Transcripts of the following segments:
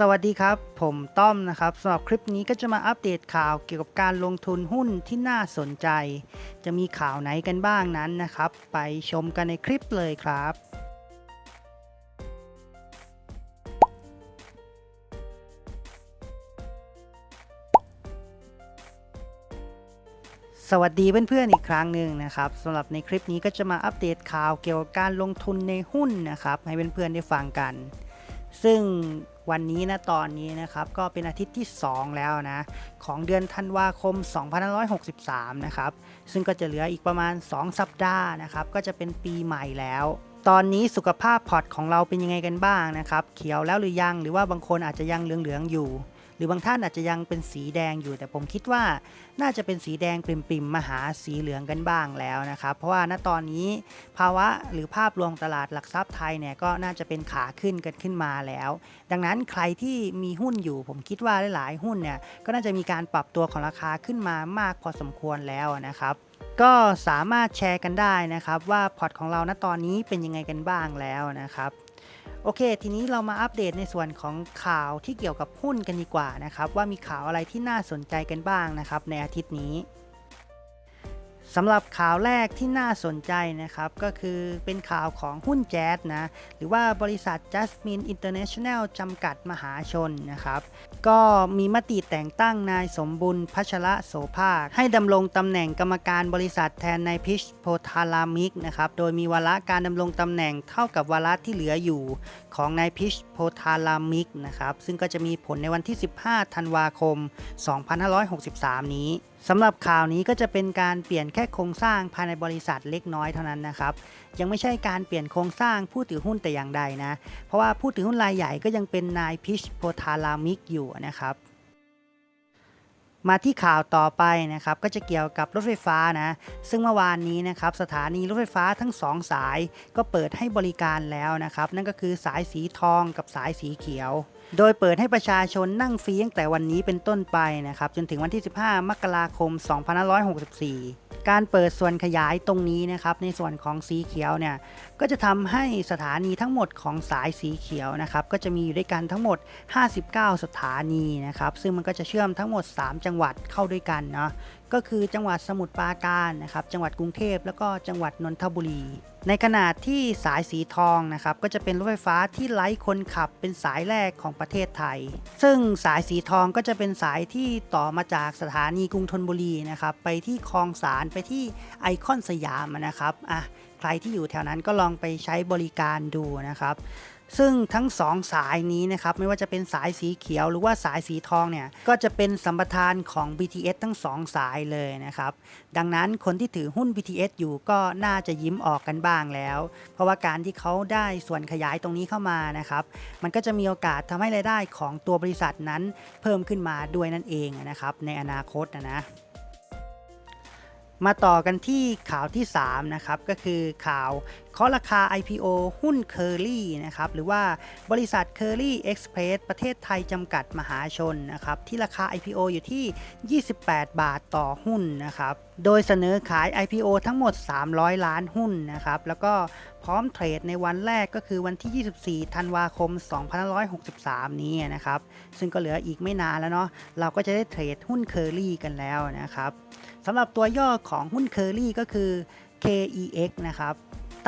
สวัสดีครับ ผมต้อมนะครับสำหรับคลิปนี้ก็จะมาอัปเดตข่าวเกี่ยวกับการลงทุนหุ้นที่น่าสนใจ จะมีข่าวไหนกันบ้างนั้นนะครับ ไปชมกันในคลิปเลยครับสวัสดีเพื่อนๆอีกครั้งหนึ่งนะครับสำหรับในคลิปนี้ก็จะมาอัปเดตข่าวเกี่ยวกับการลงทุนในหุ้นนะครับ ให้เพื่อนๆได้ฟังกัน ซึ่ง วันนี้นะตอนนี้นะครับก็เป็นอาทิตย์ที่ 2 แล้วนะ ของเดือนธันวาคม 2563 นะครับ ซึ่งก็จะเหลืออีกประมาณ 2 สัปดาห์นะครับ ก็จะเป็นปีใหม่แล้ว ตอนนี้สุขภาพพอร์ตของเราเป็นยังไงกันบ้างนะครับ เขียวแล้วหรือยังหรือว่าบางคนอาจจะยังเหลืองๆอยู่ หรือบางท่านอาจจะยังเป็นสีแดงอยู่ แต่ผมคิดว่าน่าจะเป็นสีแดงปริมๆมาหาสีเหลืองกันบ้างแล้วนะครับ เพราะว่าณตอนนี้ภาวะหรือภาพรวมตลาดหลักทรัพย์ไทยเนี่ยก็น่าจะเป็นขาขึ้นกันขึ้นมาแล้ว ดังนั้นใครที่มีหุ้นอยู่ ผมคิดว่าหลายๆหุ้นเนี่ยก็น่าจะมีการปรับตัวของราคาขึ้นมามากพอสมควรแล้วนะครับก็สามารถแชร์กันได้นะครับ ว่าพอร์ตของเราณตอนนี้เป็นยังไงกันบ้างแล้วนะครับ โอเค ทีนี้เรามาอัปเดตในส่วนของข่าวที่เกี่ยวกับหุ้นกันดีกว่านะครับ ว่ามีข่าวอะไรที่น่าสนใจกันบ้างนะครับ ในอาทิตย์นี้ สำหรับข่าวแรกที่น่าสนใจนะครับ ก็คือเป็นข่าวของหุ้นแจ๊สนะ หรือว่าบริษัท Jasmine International จำกัดมหาชนนะครับ ก็มีมติแต่งตั้งนายสมบุญพัชระโสภาค ให้ดำรงตำแหน่งกรรมการบริษัทแทนนายพิชโพธารามิกนะครับ โดยมีวาระการดำรงตำแหน่งเท่ากับวาระที่เหลืออยู่ของนายพิชโพธารามิกนะครับ ซึ่งก็จะมีผลในวันที่ 15 ธันวาคม 2563 นี้ สำหรับข่าวนี้ก็จะเป็นการเปลี่ยนแค่โครงสร้างภายในบริษัทเล็กน้อยเท่านั้นนะครับ ยังไม่ใช่การเปลี่ยนโครงสร้างผู้ถือหุ้นแต่อย่างใดนะ เพราะว่าผู้ถือหุ้นรายใหญ่ก็ยังเป็นนายพิชโพธารามิกอยู่นะครับ มาที่ข่าวต่อไปนะครับ ก็จะเกี่ยวกับรถไฟฟ้านะ ซึ่งเมื่อวานนี้นะครับสถานีรถไฟฟ้าทั้ง 2 สาย ก็เปิดให้บริการแล้วนะครับ นั่นก็คือสายสีทองกับสายสีเขียว โดยเปิดให้ประชาชนนั่งฟรีตั้งแต่วันนี้เป็นต้นไปนะครับ จนถึงวันที่ 15 มกราคม 2564 การเปิดส่วนขยายตรงนี้นะครับ ในส่วนของสีเขียวเนี่ย ก็จะทำให้สถานีทั้งหมดของสายสีเขียวนะครับ ก็จะมีอยู่ด้วยกันทั้งหมด 59 สถานีนะครับ ซึ่งมันก็จะเชื่อมทั้งหมด 3 จังหวัดเข้าด้วยกันเนาะ ก็คือจังหวัดสมุทรปราการนะครับ จังหวัดกรุงเทพ แล้วก็จังหวัดนนทบุรี ในขณะที่สายสีทองนะครับก็จะเป็นรถไฟฟ้าที่ไร้คนขับเป็นสายแรกของประเทศไทย ซึ่งสายสีทองก็จะเป็นสายที่ต่อมาจากสถานีกรุงธนบุรีนะครับไปที่คลองสารไปที่ไอคอนสยามนะครับอะใครที่อยู่แถวนั้นก็ลองไปใช้บริการดูนะครับ ซึ่งทั้ง 2 สายนี้นะครับไม่ว่าจะเป็นสายสีเขียวหรือว่าสายสีทองเนี่ยก็จะเป็นสัมปทานของ BTS ทั้ง 2 สายเลยนะครับดังนั้นคนที่ถือหุ้น BTS อยู่ก็น่าจะยิ้มออกกันบ้างแล้ว เพราะว่าการที่เขาได้ส่วนขยายตรงนี้เข้ามานะครับมันก็จะมีโอกาสทำให้รายได้ของตัวบริษัทนั้นเพิ่มขึ้นมาด้วยนั่นเองนะครับในอนาคตนะนะมาต่อกันที่ข่าวที่3นะครับก็คือข่าว เคาะราคา IPO หุ้นเคอรี่นะครับหรือว่าบริษัท Curly Express ประเทศไทยจำกัดมหาชนนะครับที่ราคา IPO อยู่ที่ 28 บาทต่อหุ้นนะครับโดยเสนอขาย IPO ทั้งหมด 300 ล้านหุ้นนะครับแล้วก็พร้อมเทรดในวันแรกก็คือวันที่ 24 ธันวาคม 2563 นี้นะครับ ซึ่งก็เหลืออีกไม่นานแล้วเนาะ เราก็จะได้เทรดหุ้นเคอรี่กันแล้วนะครับสำหรับตัวย่อของหุ้นเคอรี่ก็คือ KEX นะครับ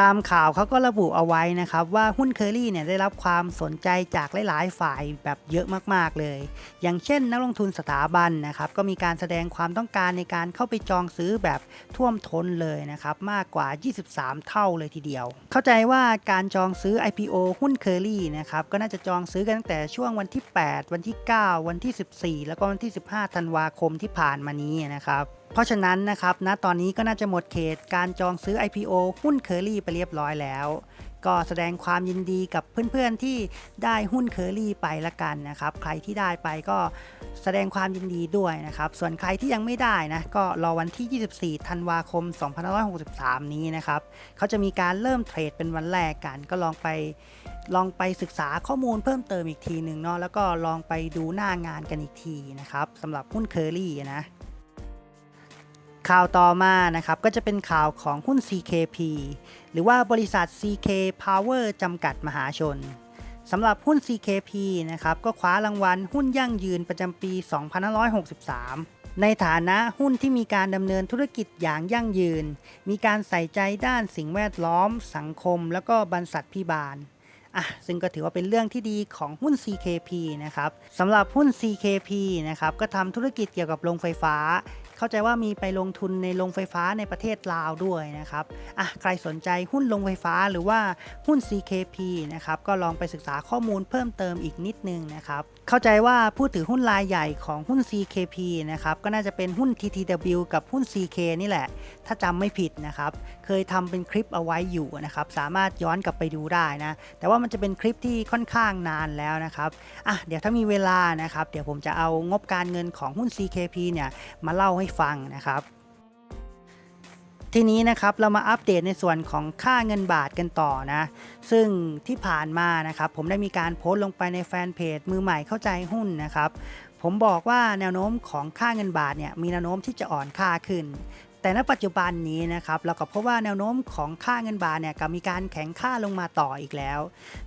ตามข่าวเขาก็ระบุเอาไว้นะครับ ว่าหุ้นเคอรี่เนี่ยได้รับความสนใจจากหลาย ๆ ฝ่ายแบบเยอะมากๆเลย อย่างเช่น นักลงทุนสถาบันนะครับก็มีการแสดงความต้องการในการเข้าไปจองซื้อแบบท่วมท้นเลยนะครับมากกว่า 23 เท่าเลยทีเดียว เข้าใจว่าการจองซื้อ IPO หุ้นเคอรี่นะครับก็น่าจะจองซื้อกันตั้งแต่ช่วงวันที่ 8 วันที่ 9 วันที่ 14 แล้วก็วันที่ 15 ธันวาคมที่ผ่านมานี้นะครับ เพราะฉะนั้นนะครับณตอนนี้ก็น่าจะหมดเขตการจองซื้อ IPO หุ้นเคอรี่ไปเรียบร้อยแล้ว ก็แสดงความยินดีกับเพื่อนๆที่ได้หุ้นเคอรี่ไปละกันนะครับ ใครที่ได้ไปก็แสดงความยินดีด้วยนะครับ ส่วนใครที่ยังไม่ได้นะ ก็รอวันที่ 24 ธันวาคม 2563 นี้นะครับ เขาจะมีการเริ่มเทรดเป็นวันแรกกัน ก็ลองไปลองไปศึกษาข้อมูลเพิ่มเติมอีกทีหนึ่งเนาะ แล้วก็ลองไปดูหน้างานกันอีกทีนะครับสำหรับหุ้นเคอรี่นะ ข่าวต่อมานะครับก็จะเป็นข่าวของหุ้น CKP หรือว่าบริษัท CK Power จำกัดมหาชนสำหรับหุ้น CKP นะครับก็คว้ารางวัลหุ้นยั่งยืนประจำปี 2563 ในฐานะหุ้นที่มีการดำเนินธุรกิจอย่างยั่งยืน มีการใส่ใจด้านสิ่งแวดล้อม สังคม แล้วก็บรรษัทพิบาลอะซึ่งก็ถือว่าเป็นเรื่องที่ดีของหุ้น CKP นะครับสำหรับหุ้น CKP นะครับก็ทำธุรกิจเกี่ยวกับโรงไฟฟ้า เข้าใจว่ามีไปลงทุนในโรงไฟฟ้าในประเทศลาวด้วยนะครับอะใครสนใจหุ้นโรงไฟฟ้าหรือว่าหุ้น CKP นะครับก็ลองไปศึกษาข้อมูลเพิ่มเติมอีกนิดนึงนะครับเข้าใจว่าผู้ถือหุ้นรายใหญ่ของหุ้น CKP นะครับก็น่าจะเป็นหุ้น TTW กับหุ้น CK นี่แหละ ถ้าจำไม่ผิดนะครับเคยทำเป็นคลิปเอาไว้อยู่นะครับสามารถย้อนกลับไปดูได้นะแต่ว่ามันจะเป็นคลิปที่ค่อนข้างนานแล้วนะครับอะเดี๋ยวถ้ามีเวลานะครับเดี๋ยวผมจะเอางบการเงินของหุ้น CKP เนี่ยมาเล่าให้ฟังนะครับ ทีนี้นะครับเรามาอัปเดตในส่วนของค่าเงินบาทกันต่อนะ ซึ่งที่ผ่านมานะครับผมได้มีการโพสต์ลงไปในแฟนเพจมือใหม่เข้าใจหุ้นนะครับผมบอกว่าแนวโน้มของค่าเงินบาทเนี่ยมีแนวโน้มที่จะอ่อนค่าขึ้น แต่ณปัจจุบันนี้นะครับเราก็พบว่าแนวโน้มของค่าเงินบาทเนี่ยก็มีการแข็งค่าลงมาต่ออีกแล้ว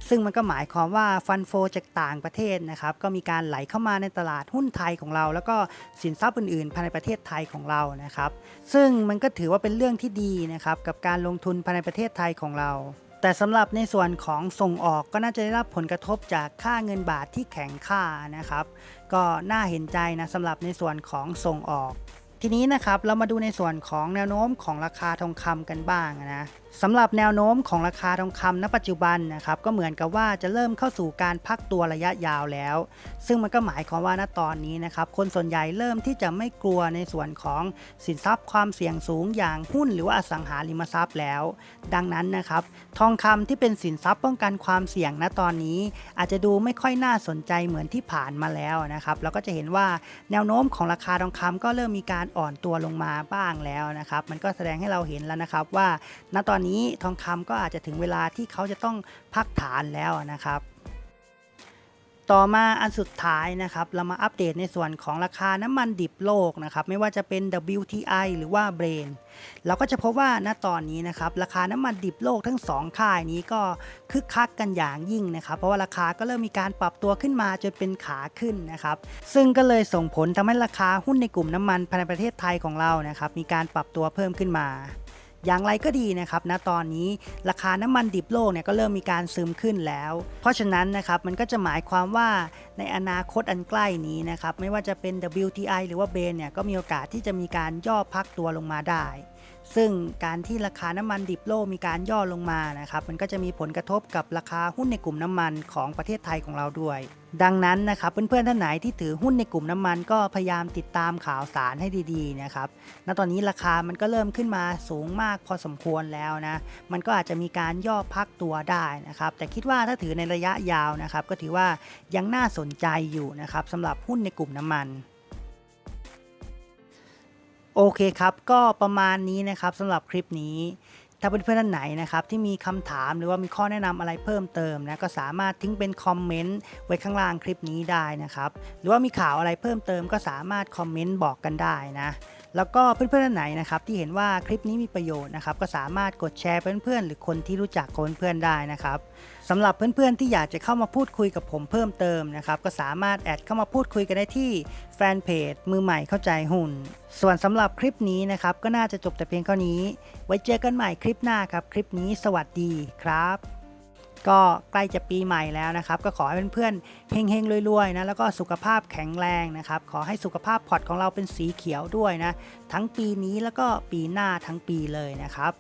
ซึ่งมันก็หมายความว่าฟันโฟจากต่างประเทศนะครับก็มีการไหลเข้ามาในตลาดหุ้นไทยของเรา แล้วก็สินทรัพย์อื่นๆภายในประเทศไทยของเรานะครับซึ่งมันก็ถือว่าเป็นเรื่องที่ดีนะครับกับการลงทุนภายในประเทศไทยของเราแต่สำหรับในส่วนของส่งออกก็น่าจะได้รับผลกระทบจากค่าเงินบาทที่แข็งค่านะครับ ก็น่าเห็นใจนะสำหรับในส่วนของส่งออก ทีนี้นะครับเรามาดูในส่วนของแนวโน้มของราคาทองคำกันบ้างนะสำหรับแนวโน้มของราคาทองคำณปัจจุบันนะครับก็เหมือนกับว่าจะเริ่มเข้าสู่การพักตัวระยะยาวแล้ว ซึ่งมันก็หมายความว่าณตอนนี้นะครับคนส่วนใหญ่เริ่มที่จะไม่กลัวในส่วนของสินทรัพย์ความเสี่ยงสูงอย่างหุ้นหรือว่าอสังหาริมทรัพย์แล้ว ดังนั้นนะครับทองคำที่เป็นสินทรัพย์ป้องกันความเสี่ยงณตอนนี้ อาจจะดูไม่ค่อยน่าสนใจเหมือนที่ผ่านมาแล้วนะครับเราก็จะเห็นว่าแนวโน้มของราคาทองคำก็เริ่มมีการอ่อนตัวลงมาบ้างแล้วนะครับมันก็แสดงให้เราเห็นแล้วนะครับว่าณตอนนี้ทองคำก็อาจจะถึงเวลาที่เขาจะต้องพักฐานแล้วนะครับ ต่อมาอันสุดท้ายนะครับ เรามาอัปเดตในส่วนของราคาน้ำมันดิบโลกนะครับ ไม่ว่าจะเป็น WTI หรือว่า Brent เราก็จะพบว่าณตอนนี้นะครับราคาน้ำมันดิบโลกทั้ง 2 ค่ายนี้ก็คึกคักกันอย่างยิ่งนะครับ เพราะว่าราคาก็เริ่มมีการปรับตัวขึ้นมาจนเป็นขาขึ้นนะครับ ซึ่งก็เลยส่งผลทำให้ราคาหุ้นในกลุ่มน้ำมันภายในประเทศไทยของเรานะครับมีการปรับตัวเพิ่มขึ้นมา อย่างไรก็ดีนะครับณตอนนี้ราคาน้ำมันดิบโลกเนี่ยก็เริ่มมีการซึมขึ้นแล้ว เพราะฉะนั้นนะครับมันก็จะหมายความว่าในอนาคตอันใกล้นี้นะครับไม่ว่าจะเป็น WTI หรือว่าเบนเนี่ยก็มีโอกาสที่จะมีการย่อพักตัวลงมาได้ ซึ่งการที่ราคาน้ำมันดิบโลกมีการย่อลงมานะครับมันก็จะมีผลกระทบกับราคาหุ้นในกลุ่มน้ำมันของประเทศไทยของเราด้วย ดังนั้นนะครับเพื่อนๆท่านไหนที่ถือหุ้นในกลุ่มน้ำมันก็พยายามติดตามข่าวสารให้ดีๆนะครับณตอนนี้ราคามันก็เริ่มขึ้นมาสูงมากพอสมควรแล้วนะมันก็อาจจะมีการย่อพักตัวได้นะครับแต่คิดว่าถ้าถือในระยะยาวนะครับก็ถือว่ายังน่าสนใจอยู่นะครับสำหรับหุ้นในกลุ่มน้ำมัน โอเคครับ ก็ประมาณนี้นะครับสำหรับคลิปนี้ ถ้าเพื่อนๆท่านไหนนะครับที่มีคำถามหรือว่ามีข้อแนะนำอะไรเพิ่มเติมนะก็สามารถทิ้งเป็นคอมเมนต์ไว้ข้างล่างคลิปนี้ได้นะครับ หรือว่ามีข่าวอะไรเพิ่มเติมก็สามารถคอมเมนต์บอกกันได้นะ แล้วก็เพื่อนๆท่านไหนนะครับที่เห็นว่าคลิปนี้มีประโยชน์นะครับก็สามารถกดแชร์เพื่อนๆหรือคนที่รู้จักกับเพื่อนๆได้นะครับสำหรับเพื่อนๆที่อยากจะเข้ามาพูดคุยกับผมเพิ่มเติมนะครับก็สามารถแอดเข้ามาพูดคุยกันได้ที่แฟนเพจมือใหม่เข้าใจหุ้นส่วนสำหรับคลิปนี้นะครับก็น่าจะจบแต่เพียงเท่านี้ ไว้เจอกันใหม่คลิปหน้าครับ คลิปนี้สวัสดีครับ ก็ใกล้จะปีใหม่แล้วนะครับ ก็ขอให้เพื่อนๆเฮงๆรวยๆนะแล้วก็สุขภาพแข็งแรงนะครับ ขอให้สุขภาพพอร์ตของเราเป็นสีเขียวด้วยนะ ทั้งปีนี้แล้วก็ปีหน้าทั้งปีเลยนะครับ